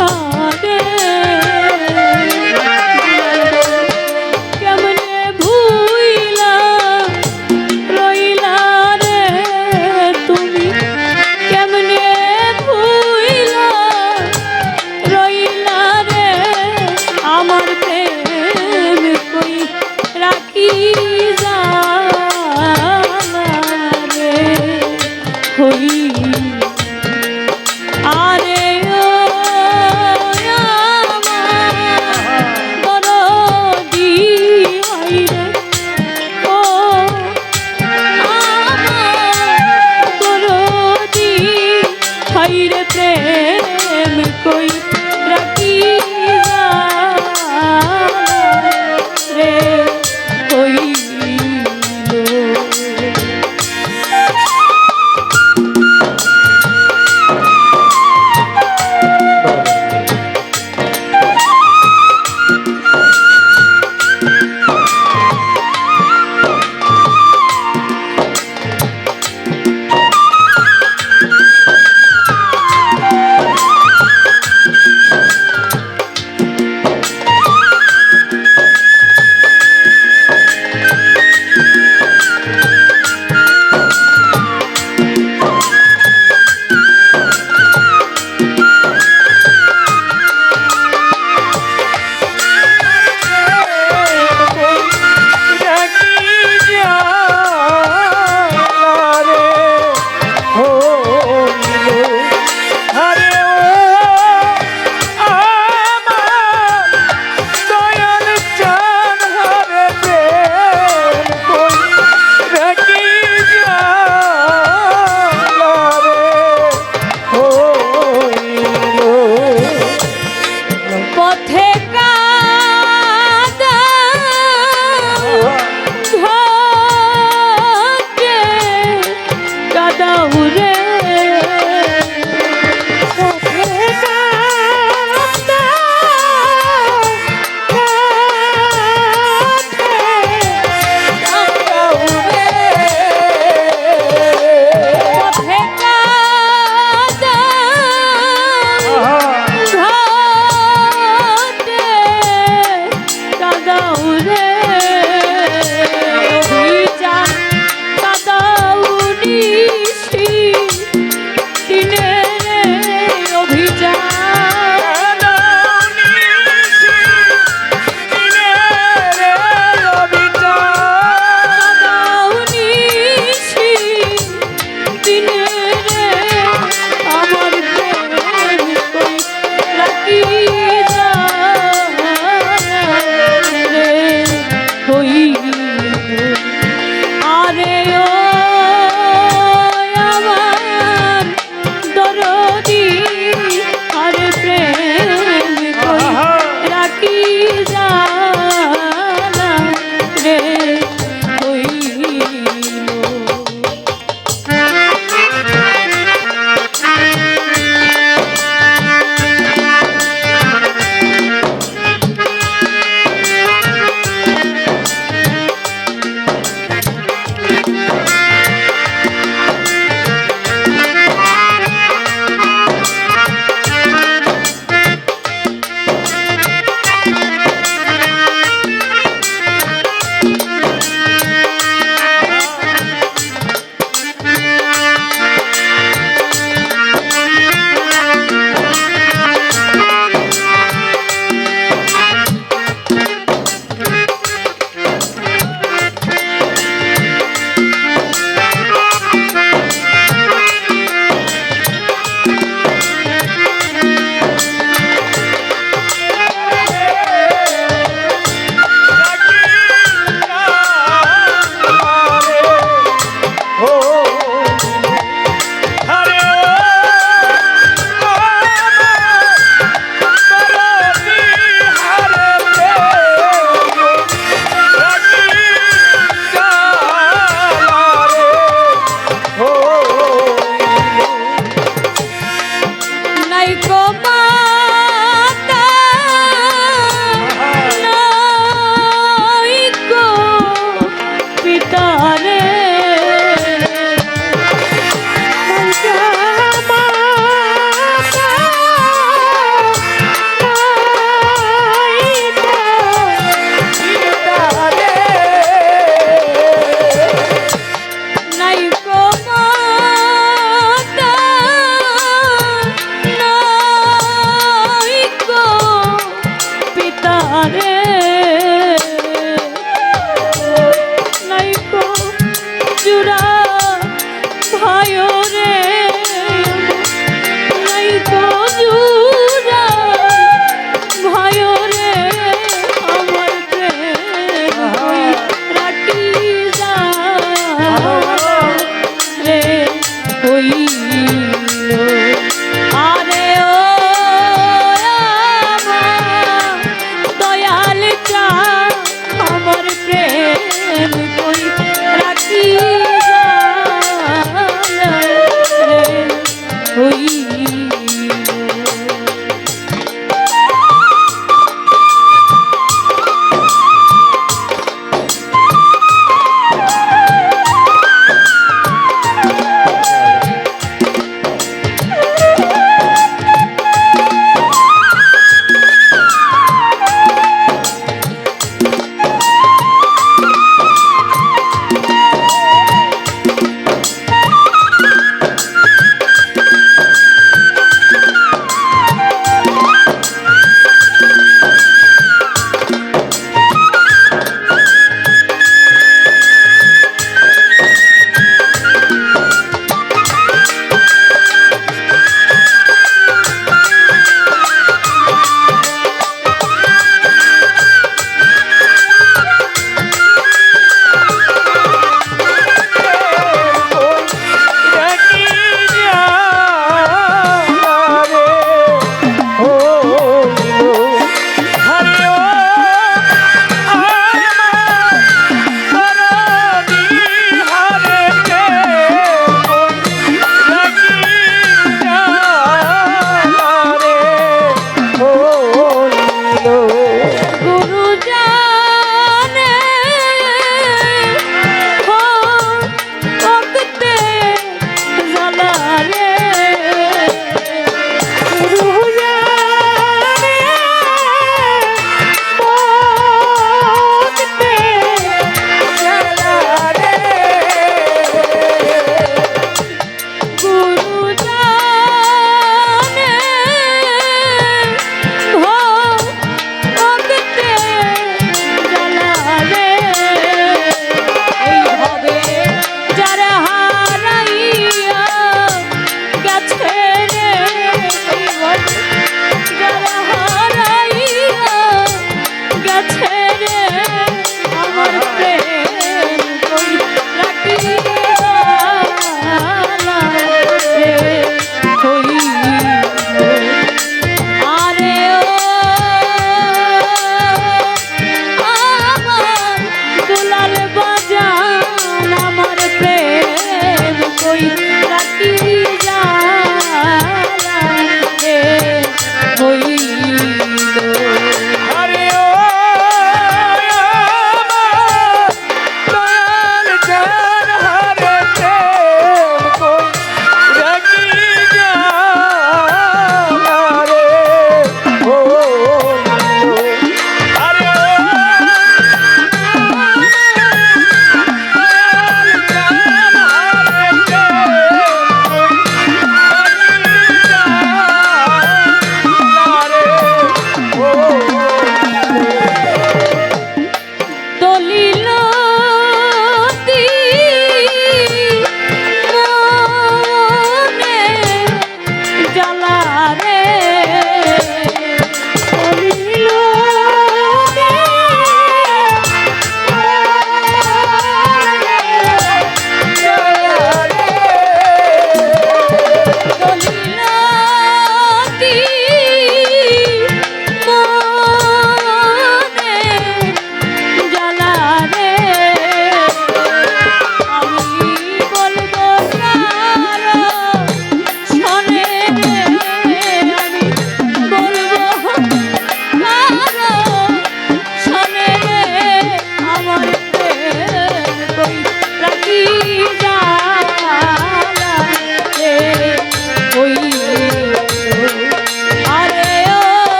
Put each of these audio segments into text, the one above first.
Father. হই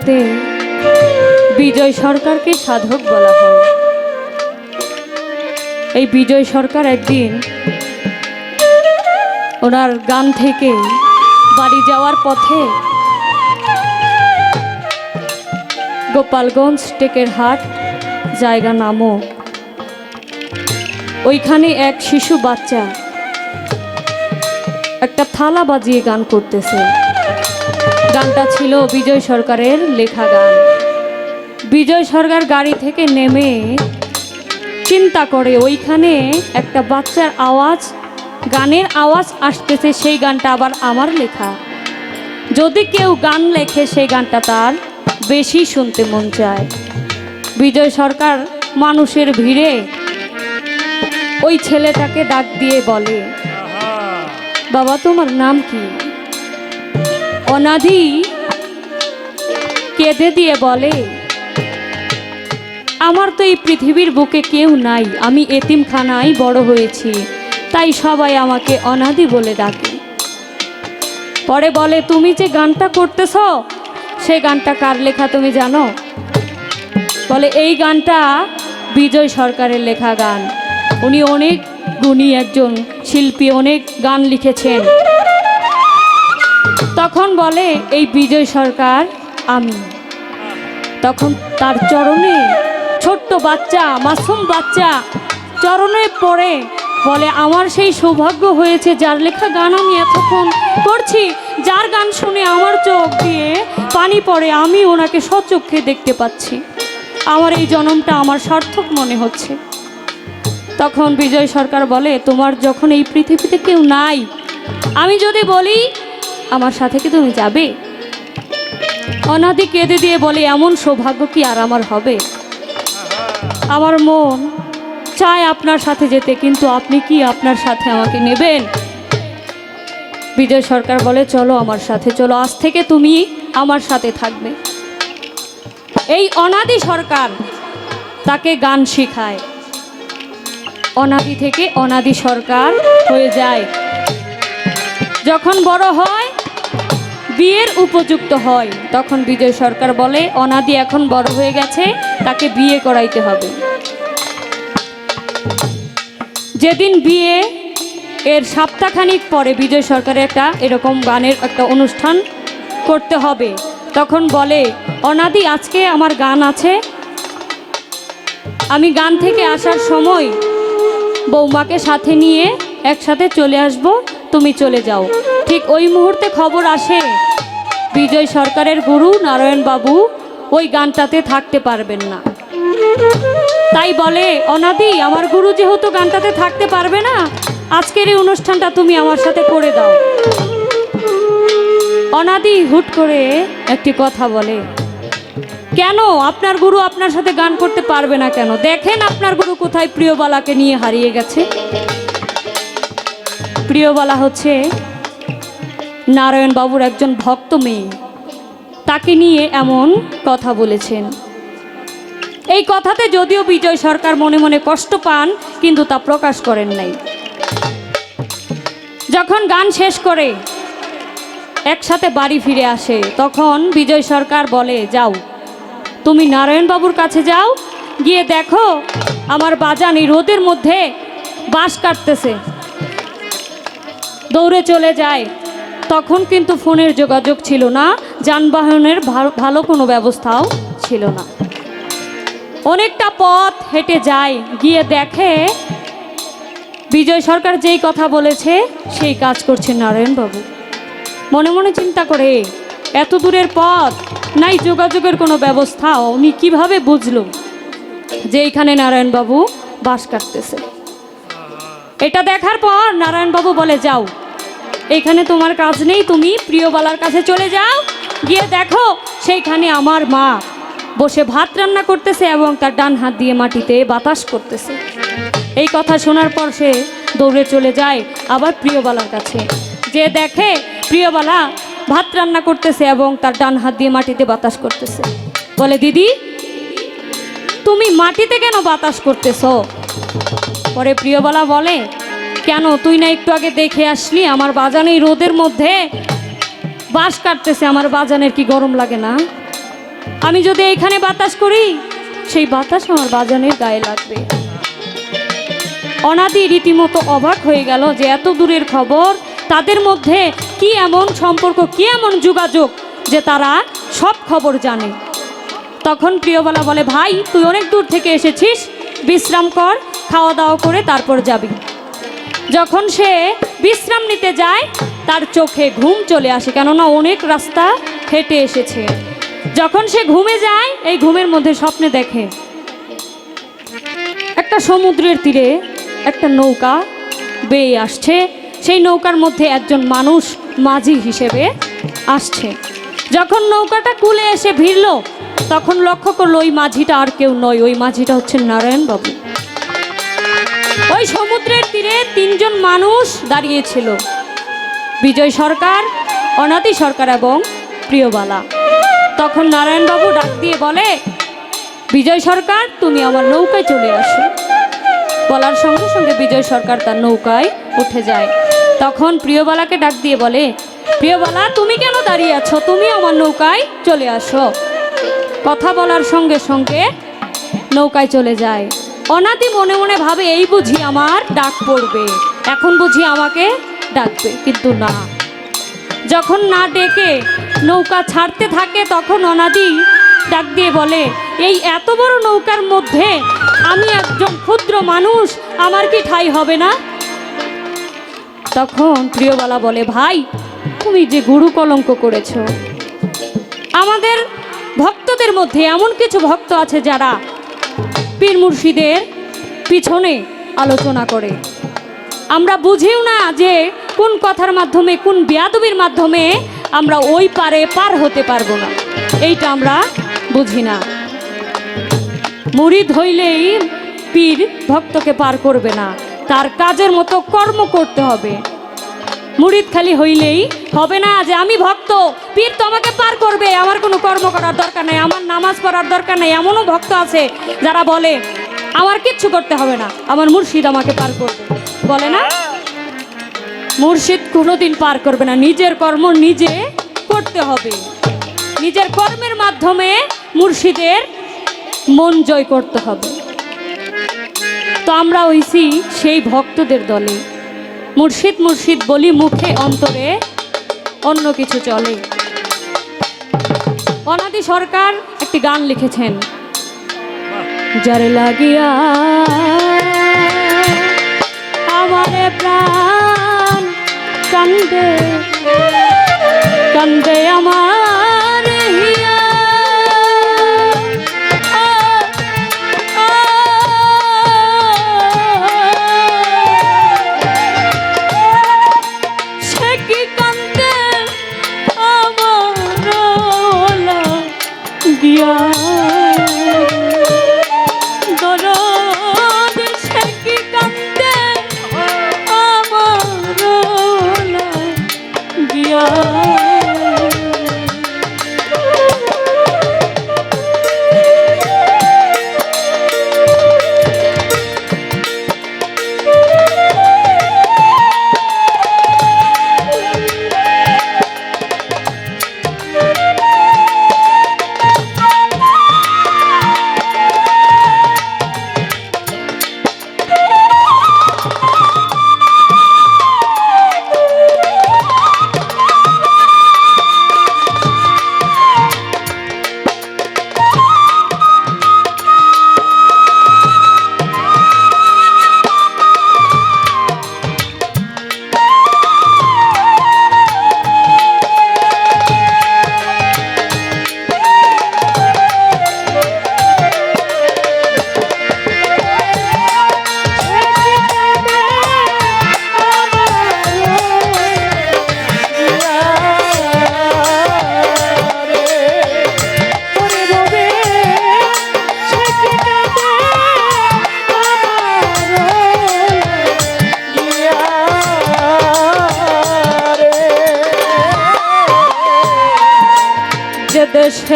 জগতে বিজয় সরকারকে সাধক বলা হয়। এই বিজয় সরকার একদিন ওনার গান থেকে বাড়ি যাওয়ার পথে গোপালগঞ্জ টেকের হাট জায়গা নামক ওইখানে এক শিশু বাচ্চা একটা থালা বাজিয়ে গান করতেছে। গানটা ছিল বিজয় সরকারের লেখা গান। বিজয় সরকার গাড়ি থেকে নেমে চিন্তা করে, ওইখানে একটা বাচ্চার আওয়াজ, গানের আওয়াজ আসতেছে, সেই গানটা আবার আমার লেখা। যদি কেউ গান লেখে, সেই গানটা তার বেশি শুনতে মন চায়। বিজয় সরকার মানুষের ভিড়ে ওই ছেলেটাকে ডাক দিয়ে বলে, বাবা, তোমার নাম কি? অনাদি কেঁদে দিয়ে বলে, আমার তো এই পৃথিবীর বুকে কেউ নাই, আমি এতিমখানায় বড় হয়েছি, তাই সবাই আমাকে অনাদি বলে ডাকে। পরে বলে, তুমি যে গানটা করতেছ সেই গানটা কার লেখা তুমি জানো? বলে, এই গানটা বিজয় সরকারের লেখা গান। উনি অনেক গুণী একজন শিল্পী, অনেক গান লিখেছেন। তখন বলে, এই বিজয় সরকার আমি। তখন তার চরণে ছোট্ট বাচ্চা, মাসুম বাচ্চা চরণে পড়ে। বলে, আমার সেই সৌভাগ্য হয়েছে যার লেখা গান আমি এতক্ষণ করছি যার গান শুনে আমার চোখ দিয়ে পানি পড়ে, আমি ওনাকে সচক্ষে দেখতে পাচ্ছি। আমার এই জনমটা আমার সার্থক মনে হচ্ছে। তখন বিজয় সরকার বলে, তোমার যখন এই পৃথিবীতে কেউ নাই, আমি যদি বলি আমার সাথে কি তুমি যাবে? অনাদি কেঁদে দিয়ে বলে, এমন সৌভাগ্য কি আর আমার হবে? আমার মন চায় আপনার সাথে যেতে, কিন্তু আপনি কি আপনার সাথে আমাকে নেবেন? বিজয় সরকার বলে, চলো আমার সাথে, চলো, আজ থেকে তুমি আমার সাথে থাকবে। এই অনাদি সরকার তাকে গান শেখায়। অনাদি থেকে অনাদি সরকার হয়ে যায়। যখন বড় হয় বিয়ের উপযুক্ত হয়। তখন বিজয় সরকার বলে, অনাদি এখন বড় হয়ে গেছে, তাকে বিয়ে করাইতে হবে। যেদিন বিয়ে, এর সপ্তাহখানিক পরে বিজয় সরকারের একটা এরকম গানের একটা অনুষ্ঠান করতে হবে। তখন বলে, অনাদি, আজকে আমার গান আছে। আমি গান থেকে আসার সময় বৌমাকে সাথে নিয়ে একসাথে চলে আসব, তুমি চলে যাও। ঠিক ওই মুহূর্তে খবর আসে বিজয় সরকারের গুরু নারায়ণ বাবু ওই গানটাতে থাকতে পারবেন না। তাই বলে, অনাদি, আমার গুরু যেহেতু গানটাতে থাকতে পারবে না, আজকের এই অনুষ্ঠানটা তুমি আমার সাথে করে দাও। অনাদি হুট করে একটি কথা বলে, কেন আপনার গুরু আপনার সাথে গান করতে পারবে না কেন? দেখেন আপনার গুরু কোথায় প্রিয়বালাকে নিয়ে হারিয়ে গেছে। প্রিয়বালা হচ্ছে নারায়ণ বাবুর একজন ভক্ত মেয়ে। তাকে নিয়ে এমন কথা বলেছেন। এই কথাতে যদিও বিজয় সরকার মনে মনে কষ্ট পান, কিন্তু তা প্রকাশ করেন নাই। যখন গান শেষ করে একসাথে বাড়ি ফিরে আসে, তখন বিজয় সরকার বলে, যাও, তুমি নারায়ণবাবুর কাছে যাও, গিয়ে দেখো, আমার বাজান এই রোদের মধ্যে বাস কাটতেছে। দৌড়ে চলে যায়। তখন কিন্তু ফোনের যোগাযোগ ছিল না, যানবাহনের ভালো কোনো ব্যবস্থাও ছিল না। অনেকটা পথ হেঁটে যায়, গিয়ে দেখে বিজয় সরকার যেই কথা বলেছে, সেই কাজ করছে নারায়ণবাবু। মনে মনে চিন্তা করে, এত দূরের পথ, নাই যোগাযোগের কোনো ব্যবস্থা উনি কীভাবে বুঝলো যে এইখানে নারায়ণবাবু বাস কাটতেছে? এটা দেখার পর নারায়ণবাবু বলে, যাও। এইখানে তোমার কাজ নেই, তুমি প্রিয়বালার কাছে চলে যাও। গিয়ে দেখো, সেইখানে আমার মা বসে ভাত রান্না করতেছে এবং তার ডান হাত দিয়ে মাটিতে বাতাস করতেছে। এই কথা শোনার পর সে দৌড়ে চলে যায় আবার প্রিয়বালার কাছে। যে দেখে, প্রিয়বালা ভাত রান্না করতেছে এবং তার ডান হাত দিয়ে মাটিতে বাতাস করতেছে। বলে, দিদি, তুমি মাটিতে কেন বাতাস করতেছ? পরে প্রিয়বালা বলে কেন তুই না একটু আগে দেখে আসলি? আমার বাজান এই রোদের মধ্যে বাস কাটতেছে। আমার বাজানের কি গরম লাগে না? আমি যদি এইখানে বাতাস করি, সেই বাতাস আমার বাজানের গায়ে লাগবে। অনাদি রীতিমতো অবাক হয়ে গেল যে এত দূরের খবর। তাদের মধ্যে কি এমন সম্পর্ক, কি এমন যোগাযোগ যে তারা সব খবর জানে। তখন প্রিয়বালা বলে, ভাই, তুই অনেক দূর থেকে এসেছিস। বিশ্রাম কর খাওয়া দাওয়া করে তারপর যাবি। যখন সে বিশ্রাম নিতে যায়, তার চোখে ঘুম চলে আসে। কেননা অনেক রাস্তা হেঁটে এসেছে। যখন সে ঘুমে যায়, এই ঘুমের মধ্যে স্বপ্নে দেখে। একটা সমুদ্রের তীরে একটা নৌকা বেয়ে আসছে। সেই নৌকার মধ্যে একজন মানুষ মাঝি হিসেবে আসছে। যখন নৌকাটা কুলে এসে ভিড়ল, তখন লক্ষ্য করল, ওই মাঝিটা আর কেউ নয়। ওই মাঝিটা হচ্ছে নারায়ণ বাবু ওই সমুদ্রের তীরে তিনজন মানুষ দাঁড়িয়েছিল। বিজয় সরকার অনাদি সরকার এবং প্রিয়বালা। তখন নারায়ণবাবু ডাক দিয়ে বলে, বিজয় সরকার, তুমি আমার নৌকায় চলে আসো। বলার সঙ্গে সঙ্গে বিজয় সরকার তার নৌকায় উঠে যায়। তখন প্রিয়বালাকে ডাক দিয়ে বলে, প্রিয়বালা, তুমি কেন দাঁড়িয়ে আছো? তুমি আমার নৌকায় চলে আসো। কথা বলার সঙ্গে সঙ্গে নৌকায় চলে যায়। অনাদি মনে মনে ভাবে, এই বুঝি আমার ডাক পড়বে। এখন বুঝি আমাকে ডাকবে। কিন্তু না। যখন না ডেকে নৌকা ছাড়তে থাকে, তখন অনাদি ডাক দিয়ে বলে, এই এত বড় নৌকার মধ্যে আমি একজন ক্ষুদ্র মানুষ, আমার কি ঠাই হবে না? তখন প্রিয়বালা বলে, ভাই, তুমি যে গুরু কলঙ্ক করেছ, আমাদের ভক্তদের মধ্যে এমন কিছু ভক্ত আছে যারা পীর মুর্শিদের পিছনে আলোচনা করে। আমরা বুঝিও না যে কোন কথার মাধ্যমে, কোন বিয়াদবির মাধ্যমে আমরা ওই পারে পার হতে পারব না। এইটা আমরা বুঝি না। মুড়ি ধইলেই পীর ভক্তকে পার করবে না। তার কাজের মতো কর্ম করতে হবে। মুড়িদ খালি হইলেই হবে না যে আমি ভক্ত। পীর তো আমাকে পার করবে, আমার কোনো কর্ম করার দরকার নেই, আমার নামাজ পড়ার দরকার নেই, এমনও ভক্ত আছে যারা বলে, আমার কিচ্ছু করতে হবে না, আমার মুর্শিদ আমাকে পার করবে। বলে না? মুর্শিদ কোনোদিন পার করবে না, নিজের কর্ম নিজে করতে হবে। নিজের কর্মের মাধ্যমে মুর্শিদের মন জয় করতে হবে। তো আমরা হইছি সেই ভক্তদের দলে। মুর্শিদ মুর্শিদ বলি মুখে অন্তরে অন্য কিছু চলে। অনাদি সরকার একটি গান লিখেছেন। যারে লাগিয়া আমারে প্রাণ কান্দে কান্দে আমার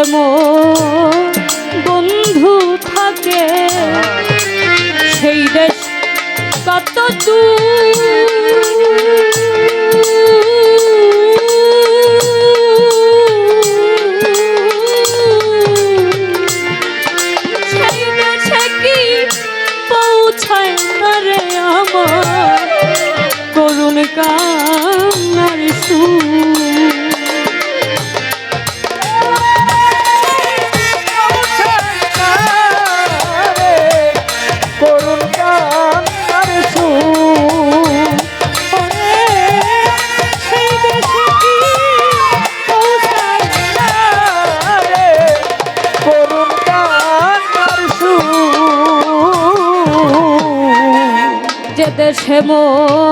amor. দেশে